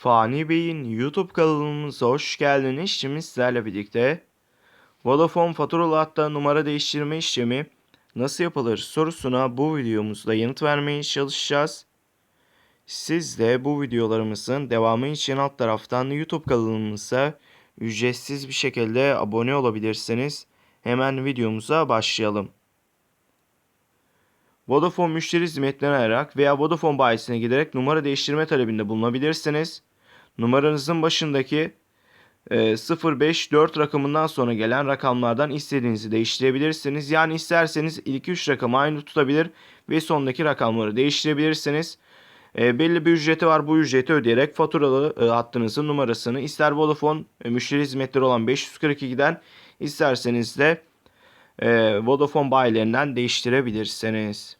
Fani Bey'in YouTube kanalımıza hoş geldiniz. Şimdi sizlerle birlikte Vodafone faturalı hatta numara değiştirme işlemi nasıl yapılır sorusuna bu videomuzda yanıt vermeye çalışacağız. Siz de bu videolarımızın devamı için alt taraftan YouTube kanalımıza ücretsiz bir şekilde abone olabilirsiniz. Hemen videomuza başlayalım. Vodafone müşteri hizmetlerini arayarak veya Vodafone bayisine giderek numara değiştirme talebinde bulunabilirsiniz. Numaranızın başındaki e, 054 rakamından sonra gelen rakamlardan istediğinizi değiştirebilirsiniz. Yani isterseniz ilk 3 rakamı aynı tutabilir ve sondaki rakamları değiştirebilirsiniz. E, belli bir ücreti var. Bu ücreti ödeyerek faturalı e, hattınızın numarasını ister Vodafone e, müşteri hizmetleri olan 542'den isterseniz de e, Vodafone bayilerinden değiştirebilirsiniz.